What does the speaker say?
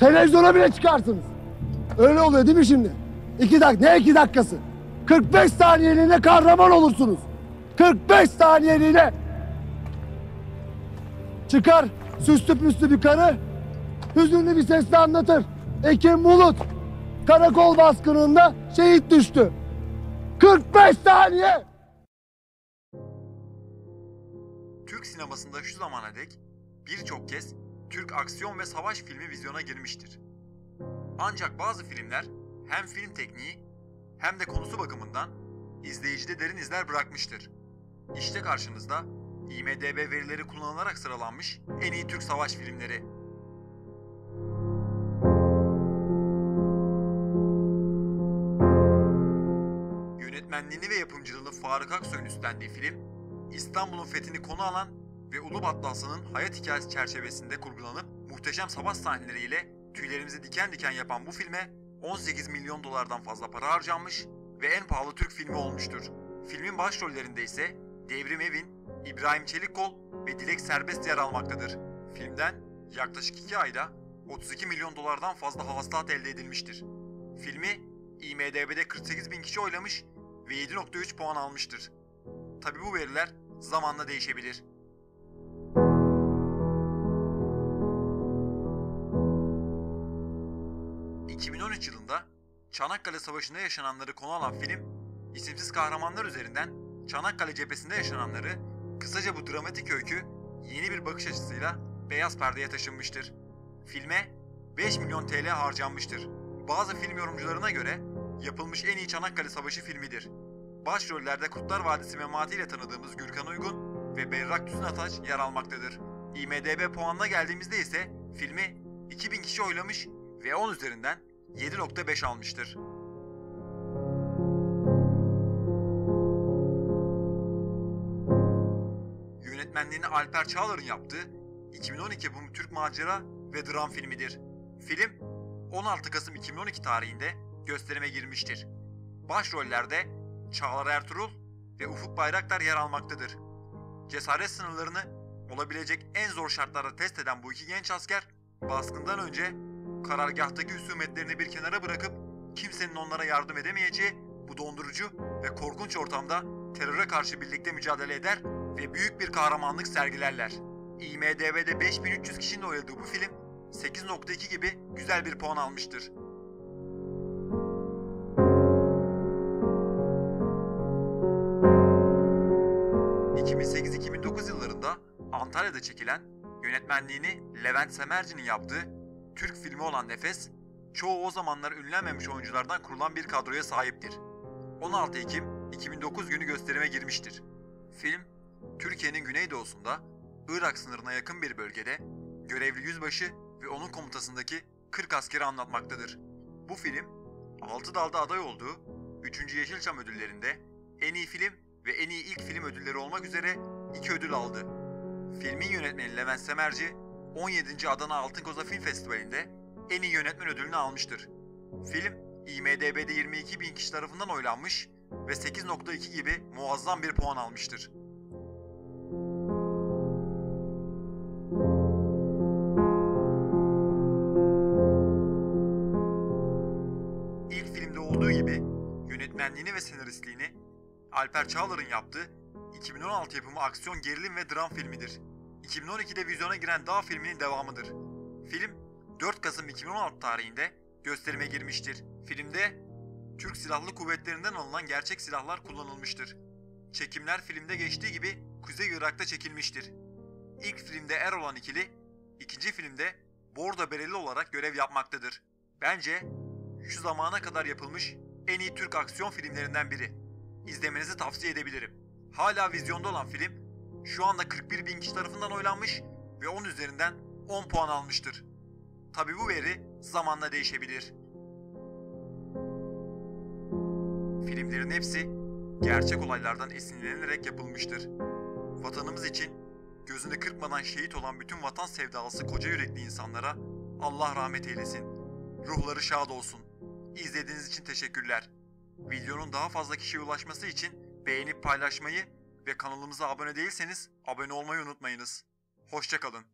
Televizyona bile çıkarsınız. Öyle oluyor değil mi şimdi? İki dakika, ne iki dakikası? 45 saniyeliğine kahraman olursunuz. 45 saniyeliğine. Çıkar süslü püslü bir karı. Hüzünlü bir sesle anlatır. Ekim Bulut karakol baskınında şehit düştü. 45 saniye. Türk sinemasında şu zamana dek birçok kez Türk aksiyon ve savaş filmi vizyona girmiştir. Ancak bazı filmler hem film tekniği hem de konusu bakımından izleyicide derin izler bırakmıştır. İşte karşınızda IMDB verileri kullanılarak sıralanmış en iyi Türk savaş filmleri. Yönetmenliğini ve yapımcılığını Faruk Aksoy'un üstlendiği film, İstanbul'un fethini konu alan ve Ulubatlı Hasan'ın hayat hikayesi çerçevesinde kurgulanıp muhteşem savaş sahneleriyle tüylerimizi diken diken yapan bu filme 18 milyon dolardan fazla para harcanmış ve en pahalı Türk filmi olmuştur. Filmin başrollerinde ise Devrim Evin, İbrahim Çelikkol ve Dilek Serbest yer almaktadır. Filmden yaklaşık 2 ayda 32 milyon dolardan fazla hasılat elde edilmiştir. Filmi IMDB'de 48 bin kişi oylamış ve 7.3 puan almıştır. Tabi bu veriler zamanla değişebilir. ...2013 yılında Çanakkale Savaşı'nda yaşananları konu alan film... ...isimsiz kahramanlar üzerinden Çanakkale cephesinde yaşananları... ...kısaca bu dramatik öykü yeni bir bakış açısıyla beyaz perdeye taşınmıştır. Filme 5 milyon TL harcanmıştır. Bazı film yorumcularına göre yapılmış en iyi Çanakkale Savaşı filmidir. Başrollerde Kurtlar Vadisi mematiyle tanıdığımız Gürkan Uygun ve Berrak Düzün Ataç yer almaktadır. IMDB puanına geldiğimizde ise filmi 2000 kişi oylamış ve 10 üzerinden 7.5 almıştır. Yönetmenliğini Alper Çağlar'ın yaptığı 2012 yapımı Türk macera ve dram filmidir. Film 16 Kasım 2012 tarihinde gösterime girmiştir. Başrollerde Çağlar Ertuğrul ve Ufuk Bayraktar yer almaktadır. Cesaret sınırlarını olabilecek en zor şartlarda test eden bu iki genç asker, baskından önce karargahtaki husumetlerini bir kenara bırakıp kimsenin onlara yardım edemeyeceği bu dondurucu ve korkunç ortamda teröre karşı birlikte mücadele eder ve büyük bir kahramanlık sergilerler. IMDB'de 5300 kişinin oynadığı bu film 8.2 gibi güzel bir puan almıştır. ...2008-2009 yıllarında Antalya'da çekilen yönetmenliğini Levent Semerci'nin yaptığı Türk filmi olan Nefes, çoğu o zamanlar ünlenmemiş oyunculardan kurulan bir kadroya sahiptir. 16 Ekim 2009 günü gösterime girmiştir. Film, Türkiye'nin güneydoğusunda Irak sınırına yakın bir bölgede görevli yüzbaşı ve onun komutasındaki 40 askeri anlatmaktadır. Bu film 6 dalda aday olduğu 3. Yeşilçam ödüllerinde en iyi film ve en iyi ilk film ödülleri olmak üzere 2 ödül aldı. Filmin yönetmeni Levent Semerci 17. Adana Altın Koza Film Festivali'nde en iyi yönetmen ödülünü almıştır. Film IMDB'de 22 bin kişi tarafından oylanmış ve 8.2 gibi muazzam bir puan almıştır. İlk filmde olduğu gibi yönetmenliğini ve senaristliğini Alper Çağlar'ın yaptığı 2016 yapımı aksiyon gerilim ve dram filmidir. 2012'de vizyona giren Dağ filminin devamıdır. Film 4 Kasım 2016 tarihinde gösterime girmiştir. Filmde Türk Silahlı Kuvvetlerinden alınan gerçek silahlar kullanılmıştır. Çekimler filmde geçtiği gibi Kuzey Irak'ta çekilmiştir. İlk filmde er olan ikili, ikinci filmde bordo bereli olarak görev yapmaktadır. Bence şu zamana kadar yapılmış en iyi Türk aksiyon filmlerinden biri. İzlemenizi tavsiye edebilirim. Hala vizyonda olan film şu anda 41 bin kişi tarafından oylanmış ve 10 üzerinden 10 puan almıştır. Tabi bu veri zamanla değişebilir. Filmlerin hepsi gerçek olaylardan esinlenerek yapılmıştır. Vatanımız için gözünü kırpmadan şehit olan bütün vatan sevdalısı koca yürekli insanlara Allah rahmet eylesin. Ruhları şad olsun. İzlediğiniz için teşekkürler. Videonun daha fazla kişiye ulaşması için beğenip paylaşmayı ve kanalımıza abone değilseniz abone olmayı unutmayınız. Hoşçakalın.